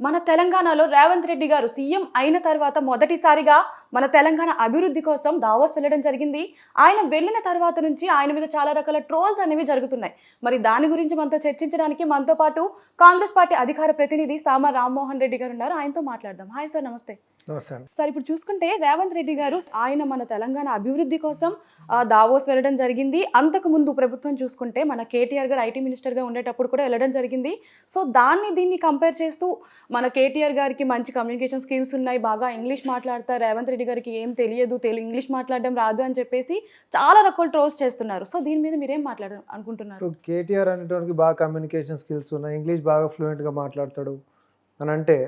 మన తెలంగాణలో రేవంత్ రెడ్డి గారు సీఎం అయిన తర్వాత మొదటిసారిగా మన తెలంగాణ అభివృద్ధి కోసం దావోస్ వెళ్ళడం జరిగింది. ఆయన వెళ్ళిన తర్వాత నుంచి ఆయన మీద చాలా రకాల ట్రోల్స్ అనేవి జరుగుతున్నాయి. మరి దాని గురించి మనతో చర్చించడానికి మనతో పాటు కాంగ్రెస్ పార్టీ అధికార ప్రతినిధి సామా రామ్మోహన్ రెడ్డి గారు ఉన్నారు. ఆయనతో మాట్లాడదాం. హాయ్ సార్ నమస్తే. సార్ ఇప్పుడు చూసుకుంటే రేవంత్ రెడ్డి గారు ఆయన మన తెలంగాణ అభివృద్ధి కోసం దావోస్ వెళ్ళడం జరిగింది. అంతకు ముందు ప్రభుత్వం చూసుకుంటే మన కేటీఆర్ గారు ఐటీ మినిస్టర్గా ఉండేటప్పుడు కూడా వెళ్ళడం జరిగింది. సో దాన్ని దీన్ని కంపేర్ చేస్తూ మన కేటీఆర్ గారికి మంచి కమ్యూనికేషన్ స్కిల్స్ ఉన్నాయి. బాగా ఇంగ్లీష్ మాట్లాడతారు. రేవంత్ రెడ్డి గారికి ఏం తెలియదు. తెలుగు ఇంగ్లీష్ మాట్లాడడం రాదు అని చెప్పేసి చాలా రకాల ట్రోల్స్ చేస్తున్నారు. సో దీని మీద మీరేం మాట్లాడ అనుకుంటున్నారు? కేటీఆర్ అనేటువంటి బాగా కమ్యూనికేషన్ స్కిల్స్ ఉన్నాయి. ఇంగ్లీష్ బాగా ఫ్లూయెంట్గా మాట్లాడతాడు అని అంటే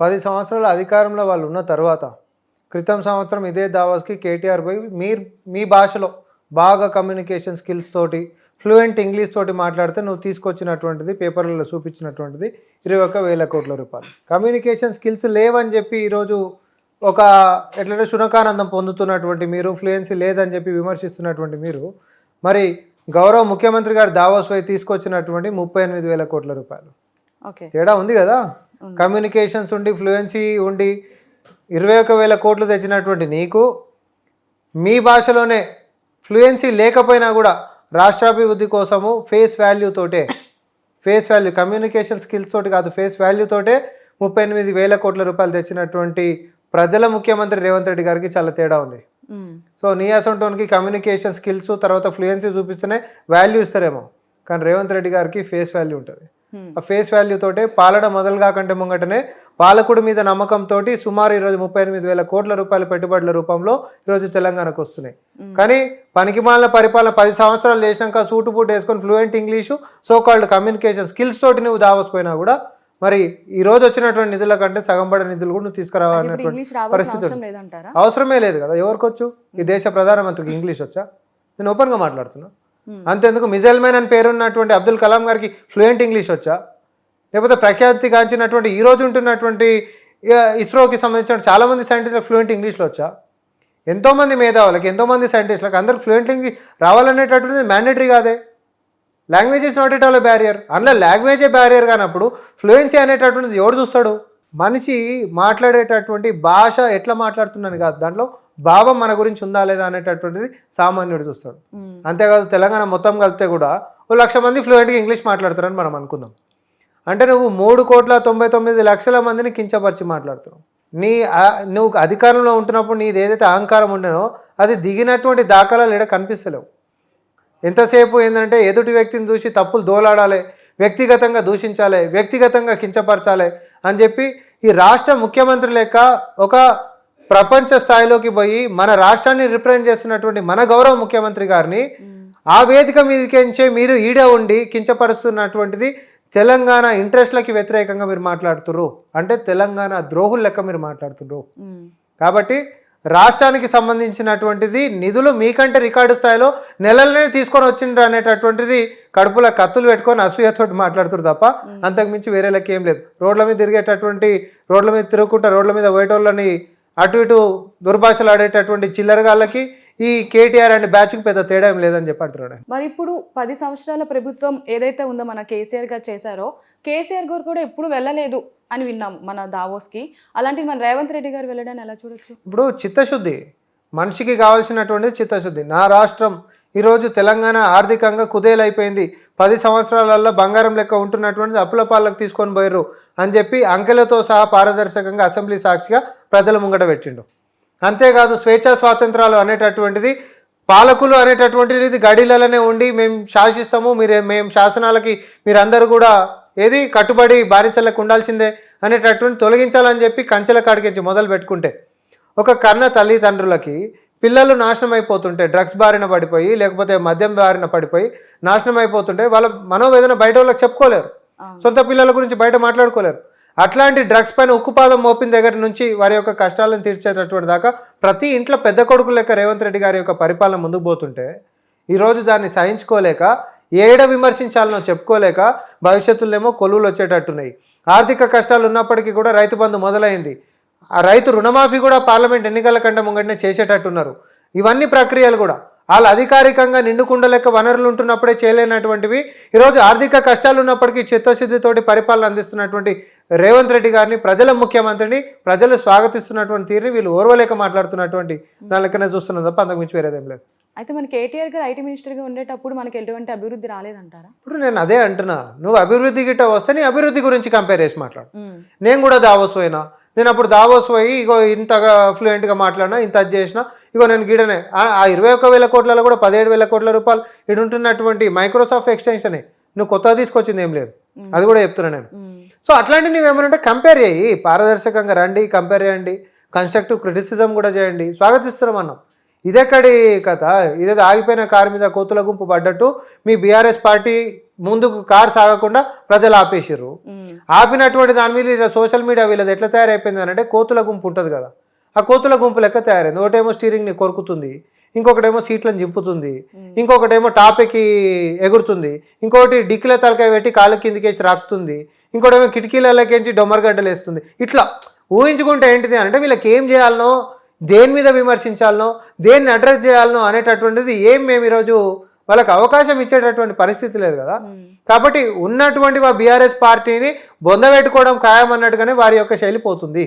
పది సంవత్సరాల అధికారంలో వాళ్ళు ఉన్న తర్వాత క్రితం సంవత్సరం ఇదే దావాస్కి కేటీఆర్ పోయి మీరు మీ భాషలో బాగా కమ్యూనికేషన్ స్కిల్స్ తోటి ఫ్లూయెంట్ ఇంగ్లీష్ తోటి మాట్లాడితే నువ్వు తీసుకొచ్చినటువంటిది పేపర్లలో చూపించినటువంటిది ఇరవై ఒక్క వేల కోట్ల రూపాయలు. కమ్యూనికేషన్ స్కిల్స్ లేవని చెప్పి ఈరోజు ఒక ఎట్లంటే శునకానందం పొందుతున్నటువంటి మీరు ఫ్లూయెన్సీ లేదని చెప్పి విమర్శిస్తున్నటువంటి మీరు మరి గౌరవ ముఖ్యమంత్రి గారు దావోస్ పై తీసుకొచ్చినటువంటి ముప్పై ఎనిమిది వేల కోట్ల రూపాయలు. తేడా ఉంది కదా. కమ్యూనికేషన్స్ ఉండి ఫ్లూయెన్సీ ఉండి ఇరవై ఒక వేల కోట్లు తెచ్చినటువంటి నీకు మీ భాషలోనే ఫ్లూయెన్సీ లేకపోయినా కూడా రాష్ట్రాభివృద్ధి కోసము ఫేస్ వాల్యూ తోటే ఫేస్ వాల్యూ కమ్యూనికేషన్ స్కిల్స్ తోటి కాదు ఫేస్ వాల్యూ తోటే ముప్పై ఎనిమిది వేల కోట్ల రూపాయలు తెచ్చినటువంటి ప్రజల ముఖ్యమంత్రి రేవంత్ రెడ్డి గారికి చాలా తేడా ఉంది. సో నీ అసంటోనికి కమ్యూనికేషన్ స్కిల్స్ తర్వాత ఫ్లూయెన్సీ చూపిస్తేనే వాల్యూ ఇస్తారేమో కానీ రేవంత్ రెడ్డి గారికి ఫేస్ వాల్యూ ఉంటుంది. ఆ ఫేస్ వాల్యూ తోటే పాలన మొదలు కాకంటే ముంగటనే పాలకుడి మీద నమ్మకంతో సుమారు ఈరోజు ముప్పై ఎనిమిది వేల కోట్ల రూపాయల పెట్టుబడుల రూపంలో ఈరోజు తెలంగాణకు వస్తున్నాయి. కానీ పనికిమాలిన పరిపాలన పది సంవత్సరాలు చేసినాక సూటు బూట్ వేసుకొని fluent English so called communication skills తోటి నువ్వు దావసిపోయినా కూడా మరి ఈ రోజు వచ్చినటువంటి నిధుల కంటే సగం పడే నిధులు కూడా నువ్వు తీసుకురావాలనేటువంటి పరిస్థితి అవసరమే లేదు కదా ఎవరికి వచ్చు ఈ దేశ ప్రధానమంత్రికి ఇంగ్లీష్ వచ్చా? నేను ఓపెన్గా మాట్లాడుతున్నా. అంతెందుకు? మిజైల్ మ్యాన్ అని పేరున్నటువంటి అబ్దుల్ కలాం గారికి ఫ్లూయెంట్ ఇంగ్లీష్ వచ్చా? లేకపోతే ప్రఖ్యాతి గాంచినటువంటి ఈ రోజు ఉంటున్నటువంటి ఇస్రోకి సంబంధించిన చాలామంది సైంటిస్టులకు ఫ్లూయెంట్ ఇంగ్లీష్లో వచ్చా? ఎంతోమంది మేధావులకి ఎంతోమంది సైంటిస్టులకు అందరికి ఫ్లూయెంట్ ఇంగ్లీష్ రావాలనేటటువంటిది మ్యాండేటరీ కాదే? Language is not at all barrier అందులో లాంగ్వేజే బ్యారియర్ కానప్పుడు ఫ్లూయెన్సీ అనేటటువంటిది ఎవడు చూస్తాడు? మనిషి మాట్లాడేటటువంటి భాష ఎట్లా మాట్లాడుతున్నాను కాదు. దాంట్లో భావం మన గురించి ఉందా లేదా అనేటటువంటిది సామాన్యుడు చూస్తాడు. అంతేకాదు తెలంగాణ మొత్తం కలిపితే కూడా ఓ లక్ష మంది ఫ్లూయెంట్గా ఇంగ్లీష్ మాట్లాడతారని మనం అనుకుందాం. అంటే నువ్వు మూడు కోట్ల తొంభై తొమ్మిది లక్షల మందిని కించపరిచి మాట్లాడుతున్నావు. నీ నువ్వు అధికారంలో ఉంటున్నప్పుడు నీది ఏదైతే అహంకారం ఉండేనో అది దిగినటువంటి దాఖలాలు ఇక్కడ కనిపిస్తలేవు. ఎంతసేపు ఏంటంటే ఎదుటి వ్యక్తిని చూసి తప్పులు దోలాడాలి వ్యక్తిగతంగా దూషించాలి వ్యక్తిగతంగా కించపరచాలి అని చెప్పి ఈ రాష్ట్ర ముఖ్యమంత్రి లెక్క ఒక ప్రపంచ స్థాయిలోకి పోయి మన రాష్ట్రాన్ని రిప్రజెంట్ చేస్తున్నటువంటి మన గౌరవ ముఖ్యమంత్రి గారిని ఆ వేదిక మీదకించే మీరు ఈడ ఉండి కించపరుస్తున్నటువంటిది తెలంగాణ ఇంట్రెస్ట్లకి వ్యతిరేకంగా మీరు మాట్లాడుతుర్రు. అంటే తెలంగాణ ద్రోహుల లెక్క మీరు మాట్లాడుతుర్రు. కాబట్టి రాష్ట్రానికి సంబంధించినటువంటిది నిధులు మీకంటే రికార్డు స్థాయిలో నెలలనే తీసుకొని వచ్చిండ్రు అనేటటువంటిది కడుపులో కత్తులు పెట్టుకొని అసూయతోటి మాట్లాడుతురు తప్ప అంతకు మించి వేరే లెక్క ఏం లేదు. రోడ్ల మీద తిరిగేటటువంటి రోడ్ల మీద తిరుగుకుంటా రోడ్ల మీద పోయేటోళ్ళని అటు ఇటు దుర్భాషలు ఆడేటటువంటి చిల్లరగాళ్ళకి ఈ కేటీఆర్ అండ్ బ్యాచ్కి పెద్ద తేడా ఏం లేదని చెప్పి అంటున్నాడు. మరి ఇప్పుడు పది సంవత్సరాల ప్రభుత్వం ఏదైతే ఉందో మన కేసీఆర్ గారు చేశారో కేసీఆర్ గారు కూడా ఎప్పుడు వెళ్ళలేదు అని విన్నాం మన దావోస్కి. అలాంటిది మన రేవంత్ రెడ్డి గారు వెళ్ళడాన్ని ఎలా చూడొచ్చు? ఇప్పుడు చిత్తశుద్ధి మనిషికి కావాల్సినటువంటిది చిత్తశుద్ధి. నా రాష్ట్రం ఈరోజు తెలంగాణ ఆర్థికంగా కుదేలైపోయింది. పది సంవత్సరాలలో బంగారం లెక్క ఉంటున్నటువంటిది అప్పుల పాలకు తీసుకొని పోయారు అని చెప్పి అంకెలతో సహా పారదర్శకంగా అసెంబ్లీ సాక్షిగా ప్రజల ముంగట పెట్టిండు. అంతేకాదు స్వేచ్ఛా స్వాతంత్రాలు అనేటటువంటిది పాలకులు అనేటటువంటిది గడిలలోనే ఉండి మేము శాసిస్తాము మీరు మేము శాసనాలకి మీరందరూ కూడా ఏది కట్టుబడి బానిసలకు ఉండాల్సిందే అనేటటువంటి తొలగించాలని చెప్పి కంచెల కాడికించి మొదలు పెట్టుకుంటే ఒక కన్న తల్లిదండ్రులకి పిల్లలు నాశనం అయిపోతుంటే డ్రగ్స్ బారిన పడిపోయి లేకపోతే మద్యం బారిన పడిపోయి నాశనం అయిపోతుంటే వాళ్ళ మనోవేదన బయట వాళ్ళకి చెప్పుకోలేరు. సొంత పిల్లల గురించి బయట మాట్లాడుకోలేరు అట్లాంటి డ్రగ్స్ పైన ఉక్కుపాదం మోపిన దగ్గర నుంచి వారి యొక్క కష్టాలను తీర్చేటటువంటి దాకా ప్రతి ఇంట్లో పెద్ద కొడుకు లెక్క రేవంత్ రెడ్డి గారి యొక్క పరిపాలన ముందుకు పోతుంటే ఈరోజు దాన్ని సహించుకోలేక ఏడ విమర్శించాలనో చెప్పుకోలేక భవిష్యత్తులో ఏమో కొలువులు వచ్చేటట్టున్నాయి. ఆర్థిక కష్టాలు ఉన్నప్పటికీ కూడా రైతు బంధు మొదలైంది. ఆ రైతు రుణమాఫీ కూడా పార్లమెంట్ ఎన్నికల కంటే ముంగటనే చేసేటట్టున్నారు. ఇవన్నీ ప్రక్రియలు కూడా. వాళ్ళు అధికారికంగా నిండుకుండ లెక్క వనరులు ఉంటున్నప్పుడే చేయలేనటువంటివి ఈరోజు ఆర్థిక కష్టాలు ఉన్నప్పటికీ చిత్తశుద్ధితోటి పరిపాలన అందిస్తున్నటువంటి రేవంత్ రెడ్డి గారిని ప్రజల ముఖ్యమంత్రిని ప్రజలు స్వాగతిస్తున్నటువంటి తీరుని వీళ్ళు ఓర్వలేక మాట్లాడుతున్నటువంటి దాని లెక్కనే చూస్తున్నది తప్ప అంతకు మించి వేరేదేం లేదు. అయితే మన కేటీఆర్ గారు ఐటీ మినిస్టర్గా ఉండేటప్పుడు మనకి ఎటువంటి అభివృద్ధి రాలేదంటారా? ఇప్పుడు నేను అదే అంటున్నా. నువ్వు అభివృద్ధి గిట్ట వస్తే నీ అభివృద్ధి గురించి కంపేర్ చేసి మాట్లాడు. నేను కూడా దావోస్ పోయినా. నేను అప్పుడు దావోస్ పోయి ఇగో ఇంతగా ఫ్లూయెంట్గా మాట్లాడినా ఇంత అది చేసినా ఇగో నేను గిడనే. ఆ- ఇరవై ఒక్క వేల కోట్లలో కూడా పదిహేడు వేల కోట్ల రూపాయలు ఇటు ఉంటున్నటువంటి మైక్రోసాఫ్ట్ ఎక్స్టెన్షనే నువ్వు కొత్తగా తీసుకొచ్చింది ఏం లేదు. అది కూడా చెప్తున్నా నేను. సో అట్లాంటివి నువ్వు ఏమైనా కంపేర్ చేయి. పారదర్శకంగా రండి కంపేర్ చేయండి. కన్స్ట్రక్టివ్ క్రిటిసిజం కూడా చేయండి. స్వాగతిస్తున్నాం అన్నాం. ఇదెక్కడి కథ? ఇదేదో ఆగిపోయిన కారు మీద కోతుల గుంపు పడ్డట్టు మీ బీఆర్ఎస్ పార్టీ ముందుకు కారు సాగకుండా ప్రజలు ఆపేసిర్రు. ఆపినటువంటి దాని మీద ఇలా సోషల్ మీడియా వీళ్ళది ఎట్లా తయారైపోయింది అంటే కోతుల గుంపు ఉంటుంది కదా. ఆ కోతుల గుంపు లెక్క తయారైంది. ఒకటేమో స్టీరింగ్ని కొరుకుతుంది. ఇంకొకటేమో సీట్లను చింపుతుంది. ఇంకొకటేమో టాపిక్కి ఎగురుతుంది. ఇంకొకటి డిక్కిల తలకాయ పెట్టి కాళ్ళ కిందికేసి రాకుతుంది. ఇంకోటేమో కిటికీలలోకించి డొమ్మరగడ్డలు వేస్తుంది. ఇట్లా ఊహించుకుంటే ఏంటిది అంటే వీళ్ళకి ఏం చేయాలనో దేని మీద విమర్శించాలనో దేన్ని అడ్రస్ చేయాలనో అనేటటువంటిది ఏం మేము ఈరోజు వాళ్ళకి అవకాశం ఇచ్చేటటువంటి పరిస్థితి లేదు కదా. కాబట్టి ఉన్నటువంటి మా బీఆర్ఎస్ పార్టీని బొందబెట్టుకోవడం ఖాయం అన్నట్టుగానే వారి యొక్క శైలి పోతుంది.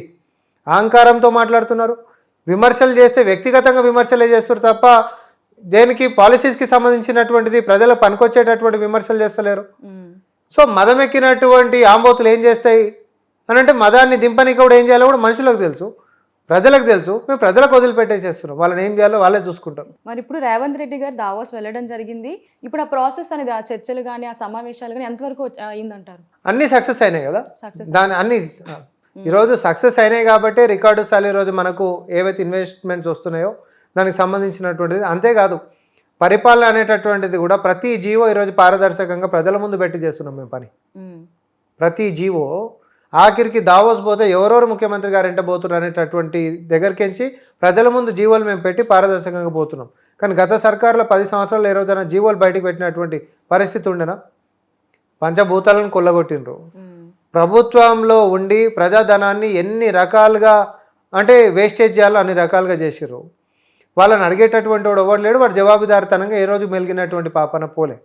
అహంకారంతో మాట్లాడుతున్నారు. విమర్శలు చేస్తే వ్యక్తిగతంగా విమర్శలే చేస్తారు తప్ప దేనికి పాలసీస్కి సంబంధించినటువంటిది ప్రజలకు పనికొచ్చేటటువంటి విమర్శలు చేస్తలేరు. సో మదం ఎక్కినటువంటి ఆంబోతులు ఏం చేస్తాయి? అని అంటే మదాన్ని దింపనికి కూడా ఏం చేయాలో కూడా మనుషులకు తెలుసు. ప్రజలకు తెలుసు. మేము ప్రజలకు వదిలిపెట్టేసేస్తున్నాం. వాళ్ళని ఏం చేయాలో వాళ్ళే చూసుకుంటారు. మరి ఇప్పుడు రేవంత్ రెడ్డి గారు దావోస్ వెళ్ళడం జరిగింది. ఇప్పుడు ఆ ప్రాసెస్ అనేది ఆ చర్చలు కానీ ఆ సమావేశాలు కానీ ఎంతవరకు అయిందంటారు? అన్నీ సక్సెస్ అయినాయి కదా? సక్సెస్ దాని అన్ని ఈరోజు సక్సెస్ అయినాయి కాబట్టి రికార్డు స్థాయి ఈరోజు మనకు ఏవైతే ఇన్వెస్ట్మెంట్స్ వస్తున్నాయో దానికి సంబంధించినటువంటిది. అంతేకాదు పరిపాలన అనేటటువంటిది కూడా ప్రతి జీవో ఈరోజు పారదర్శకంగా ప్రజల ముందు పెట్టి చేస్తున్నాం మేము పని. ప్రతి జీవో ఆఖరికి దావోస్ పోతే ఎవరెవరు ముఖ్యమంత్రి గారు ఎంట పోతున్నారు అనేటటువంటి దగ్గరికించి ప్రజల ముందు జీవోలు మేము పెట్టి పారదర్శకంగా పోతున్నాం. కానీ గత సర్కారులో పది సంవత్సరాలు ఏ రోజైనా జీవోలు బయటికి పెట్టినటువంటి పరిస్థితి ఉండేనా? పంచభూతాలను కొల్లగొట్టిండ్రు. ప్రభుత్వంలో ఉండి ప్రజాధనాన్ని ఎన్ని రకాలుగా అంటే వేస్టేజ్ చేయాలో అన్ని రకాలుగా చేసిర్రు. వాళ్ళని అడిగేటటువంటి వాడు ఎవరు లేడు వాడు జవాబుదారితనంగా ఏ రోజు మెలిగినటువంటి పాపన పోలే.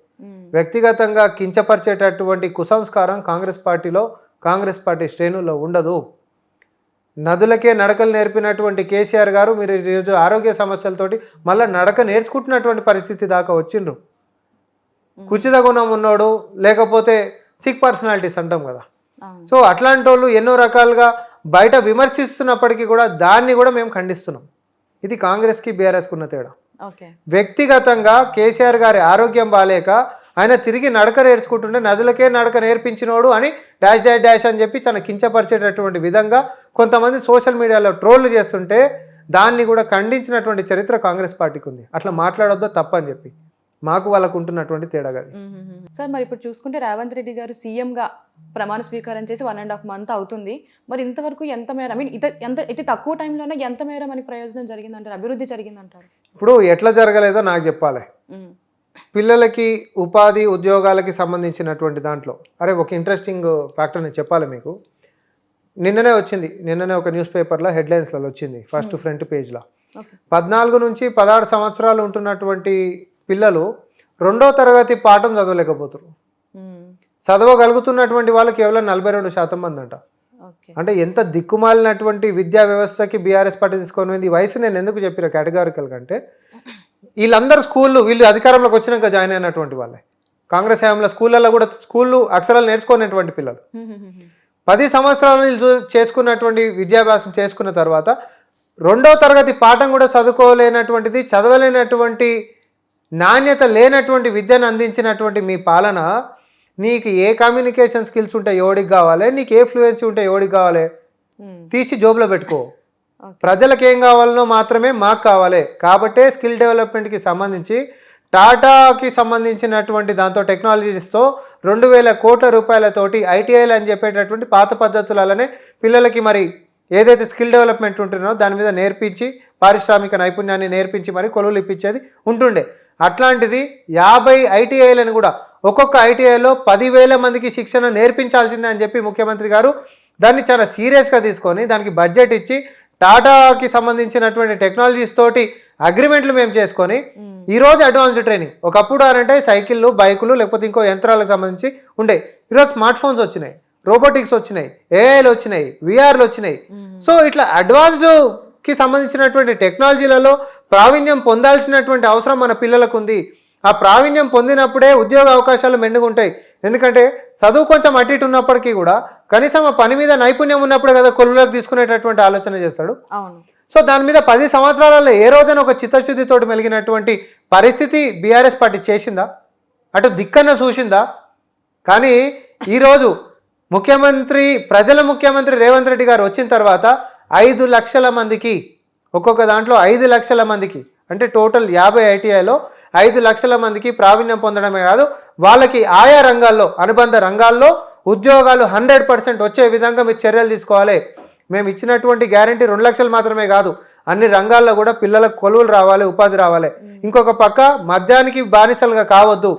వ్యక్తిగతంగా కించపరిచేటటువంటి కుసంస్కారం కాంగ్రెస్ పార్టీలో కాంగ్రెస్ పార్టీ శ్రేణుల్లో ఉండదు. నదులకే నడకలు నేర్పినటువంటి కేసీఆర్ గారు మీరు ఈరోజు ఆరోగ్య సమస్యలతోటి మళ్ళీ నడక నేర్చుకుంటున్నటువంటి పరిస్థితి దాకా వచ్చిండ్రు. కుచిత గుణం ఉన్నోడు లేకపోతే సిక్ పర్సనాలిటీస్ అంటాం కదా. సో అట్లాంటి వాళ్ళు ఎన్నో రకాలుగా బయట విమర్శిస్తున్నప్పటికీ కూడా దాన్ని కూడా మేము ఖండిస్తున్నాం. ఇది కాంగ్రెస్కి బీఆర్ఎస్కి ఉన్న తేడా. వ్యక్తిగతంగా కేసీఆర్ గారి ఆరోగ్యం బాలేక ఆయన తిరిగి నడక నేర్చుకుంటుంటే నదులకే నడక నేర్పించినోడు అని డాష్ డాష్ డాష్ అని చెప్పి తన కించపరిచేటటువంటి విధంగా కొంతమంది సోషల్ మీడియాలో ట్రోల్ చేస్తుంటే దాన్ని కూడా ఖండించినటువంటి చరిత్ర కాంగ్రెస్ పార్టీకి ఉంది. అట్లా మాట్లాడొద్దో తప్పని చెప్పి. మాకు వాళ్ళకు ఉంటున్నటువంటి తేడా గది సార్ మరి ఇప్పుడు చూసుకుంటే రేవంత్ రెడ్డి గారు సీఎంగా ప్రమాణ స్వీకారం చేసి వన్ అండ్ హాఫ్ మంత్ అవుతుంది. మరి ఇంతవరకు ఎంత మేర ఐ మీన్ ఇత ఎంత ఇటు తక్కువ టైంలోనే ఎంత మేర మనకి ప్రయోజనం జరిగిందంటారు అభివృద్ధి జరిగిందంటారు? ఇప్పుడు ఎట్లా జరగలేదో నాకు చెప్పాలి. పిల్లలకి ఉపాధి ఉద్యోగాలకి సంబంధించినటువంటి దాంట్లో అరే ఒక ఇంట్రెస్టింగ్ ఫ్యాక్టర్ నేను చెప్పాలి మీకు. నిన్ననే వచ్చింది నిన్ననే ఒక న్యూస్ పేపర్లో హెడ్లైన్స్లలో వచ్చింది ఫస్ట్ ఫ్రంట్ పేజ్లో పద్నాలుగు నుంచి పదహారు సంవత్సరాలు ఉంటున్నటువంటి పిల్లలు రెండో తరగతి పాఠం చదవలేకపోతారు. చదవగలుగుతున్నటువంటి వాళ్ళు కేవలం నలభై రెండు శాతం మంది అంట అంటే ఎంత దిక్కుమాలినటువంటి విద్యా వ్యవస్థకి బీఆర్ఎస్ పార్టీ తీసుకొని పోయింది? ఈ వయసు నేను ఎందుకు చెప్పిన కేటగారికల్ కంటే వీళ్ళందరూ స్కూళ్ళు వీళ్ళు అధికారంలోకి వచ్చినాక జాయిన్ అయినటువంటి వాళ్ళే. కాంగ్రెస్ హయాంలో స్కూళ్ళల్లో కూడా స్కూళ్ళు అక్షరాలు నేర్చుకునేటువంటి పిల్లలు. పది సంవత్సరాలు వీళ్ళు చేసుకున్నటువంటి విద్యాభ్యాసం చేసుకున్న తర్వాత రెండో తరగతి పాఠం కూడా చదువుకోలేనటువంటిది చదవలేనటువంటి నాణ్యత లేనటువంటి విద్యను అందించినటువంటి మీ పాలన నీకు ఏ కమ్యూనికేషన్ స్కిల్స్ ఉంటే ఎవడికి కావాలి? నీకు ఏ ఫ్లూయెన్సీ ఉంటే ఎవడికి కావాలి? మ్మ్. తీసి జోబులో పెట్టుకో. ప్రజలకు ఏం కావాలనో మాత్రమే మాకు కావాలి. కాబట్టే స్కిల్ డెవలప్మెంట్కి సంబంధించి టాటాకి సంబంధించినటువంటి దాంతో టెక్నాలజీస్తో రెండు వేల కోట్ల రూపాయలతోటి ఐటీఐలు అని చెప్పేటటువంటి పాత పద్ధతులనే పిల్లలకి మరి ఏదైతే స్కిల్ డెవలప్మెంట్ ఉంటుందో దాని మీద నేర్పించి పారిశ్రామిక నైపుణ్యాన్ని నేర్పించి మరి కొలువులు ఇప్పించేది ఉంటుండే. అట్లాంటిది యాభై ఐటీఐలను కూడా ఒక్కొక్క ఐటీఐలో పదివేల మందికి శిక్షణ నేర్పించాల్సిందే అని చెప్పి ముఖ్యమంత్రి గారు దాన్ని చాలా సీరియస్గా తీసుకొని దానికి బడ్జెట్ ఇచ్చి టాటాకి సంబంధించినటువంటి టెక్నాలజీస్ తోటి అగ్రిమెంట్లు మేము చేసుకొని ఈ రోజు అడ్వాన్స్డ్ ట్రైనింగ్. ఒకప్పుడు అంటే సైకిళ్ళు బైకులు లేకపోతే ఇంకో యంత్రాలకు సంబంధించి ఉండే. ఈరోజు స్మార్ట్ ఫోన్స్ వచ్చినాయి. రోబోటిక్స్ వచ్చినాయి. ఏఐలు వచ్చినాయి. విఆర్లు వచ్చినాయి. సో ఇట్లా అడ్వాన్స్డ్ కి సంబంధించినటువంటి టెక్నాలజీలలో ప్రావీణ్యం పొందాల్సినటువంటి అవసరం మన పిల్లలకు ఉంది ఆ ప్రావీణ్యం పొందినప్పుడే ఉద్యోగ అవకాశాలు మెండుగుంటాయి. ఎందుకంటే చదువు కొంచెం అటు ఇటు ఉన్నప్పటికీ కూడా కనీసం ఆ పని మీద నైపుణ్యం ఉన్నప్పుడే కదా కొలువులోకి తీసుకునేటటువంటి ఆలోచన చేస్తాడు. అవును. సో దాని మీద పది సంవత్సరాలలో ఏ రోజైనా ఒక చిత్తశుద్ధితోటి మెలిగినటువంటి పరిస్థితి బీఆర్ఎస్ పార్టీ చేసిందా? అటు దిక్కన్న చూసిందా? కానీ ఈరోజు ముఖ్యమంత్రి ప్రజల ముఖ్యమంత్రి రేవంత్ రెడ్డి గారు వచ్చిన తర్వాత ఐదు లక్షల మందికి ఒక్కొక్క దాంట్లో ఐదు లక్షల మందికి అంటే టోటల్ యాభై ఐటీఐలో ఐదు లక్షల మందికి ప్రావీణ్యం పొందడమే కాదు వాళ్ళకి ఆయా రంగాల్లో అనుబంధ రంగాల్లో ఉద్యోగాలు హండ్రెడ్ పర్సెంట్ వచ్చే విధంగా మీరు చర్యలు తీసుకోవాలి. మేము ఇచ్చినటువంటి గ్యారంటీ రెండు లక్షలు మాత్రమే కాదు అన్ని రంగాల్లో కూడా పిల్లలకు కొలువులు రావాలి ఉపాధి రావాలి. ఇంకొక పక్క మద్యానికి బానిసలుగా కావద్దు.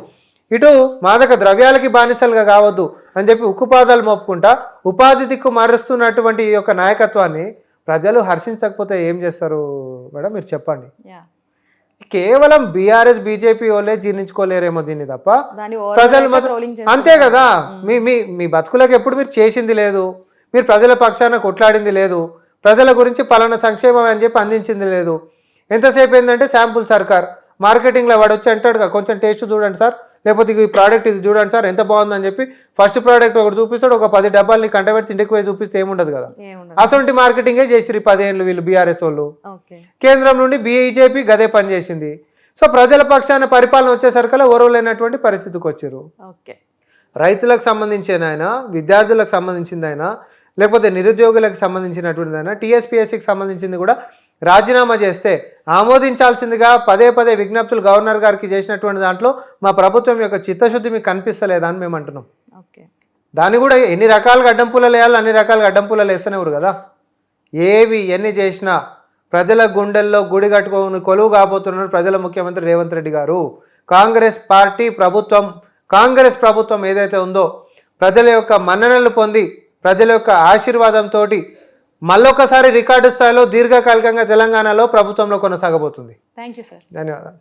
ఇటు మాదక ద్రవ్యాలకి బానిసలుగా కావద్దు. అని చెప్పి ఉక్కుపాదాలు మోపుకుంటా ఉపాధి దిక్కు మారుస్తున్నటువంటి ఈ యొక్క నాయకత్వాన్ని ప్రజలు హర్షించకపోతే ఏం చేస్తారు? మేడం మీరు చెప్పండి. కేవలం బీఆర్ఎస్ బీజేపీ వాళ్ళే జీర్ణించుకోలేరేమో దీన్ని తప్ప ప్రజలు అంతే కదా? మీ మీ మీ బతుకులకు ఎప్పుడు మీరు చేసింది లేదు. మీరు ప్రజల పక్షాన కొట్లాడింది లేదు. ప్రజల గురించి పలానా సంక్షేమం అని చెప్పి అందించింది లేదు. ఎంతసేపు ఏంటంటే శాంపుల్ సర్కార్. మార్కెటింగ్లో వాడు వచ్చి అంటాడు "కదా, కొంచెం టేస్ట్ చూడండి సార్. లేకపోతే ఈ ప్రోడక్ట్ ఇది చూడండి సార్ ఎంత బాగుందని చెప్పి ఫస్ట్ ప్రోడక్ట్ ఒకటి చూపిస్తాడు ఒక పది డబ్బాలని కంటబెట్టి ఇంటికి పోయి చూపిస్తే ఏముండదు కదా. అసొంటి మార్కెటింగే చేసిరు పదేళ్ళు వీళ్ళు బీఆర్ఎస్ వాళ్ళు. కేంద్రం నుండి బీజేపీ గదే పనిచేసింది సో ప్రజల పక్షాన పరిపాలన వచ్చేసరికల్లా ఓరవలేనటువంటి పరిస్థితికి వచ్చారు. ఓకే. రైతులకు సంబంధించిన ఆయన విద్యార్థులకు సంబంధించింది ఆయన లేకపోతే నిరుద్యోగులకు సంబంధించినటువంటిది అయినా టీఎస్పీఎస్సికి సంబంధించింది కూడా రాజీనామా చేస్తే ఆమోదించాల్సిందిగా పదే పదే విజ్ఞప్తులు గవర్నర్ గారికి చేసినటువంటి దాంట్లో మా ప్రభుత్వం యొక్క చిత్తశుద్ధి మీకు కనిపిస్తలేదా అని మేము అంటున్నాం. ఓకే. దాన్ని కూడా ఎన్ని రకాలుగా అడ్డంపులు వేయాలి అన్ని రకాలుగా అడ్డంపులు వేస్తేనేవారు కదా. ఏవి ఎన్ని చేసినా ప్రజల గుండెల్లో గుడి కట్టుకొని కొలువు కాబోతున్నారు ప్రజల ముఖ్యమంత్రి రేవంత్ రెడ్డి గారు. కాంగ్రెస్ పార్టీ ప్రభుత్వం కాంగ్రెస్ ప్రభుత్వం ఏదైతే ఉందో ప్రజల యొక్క మన్ననలు పొంది ప్రజల యొక్క ఆశీర్వాదంతో మళ్ళొకసారి రికార్డు స్థాయిలో దీర్ఘకాలికంగా తెలంగాణలో ప్రభుత్వంలో కొనసాగబోతుంది. థ్యాంక్ యూ సార్ ధన్యవాదాలు.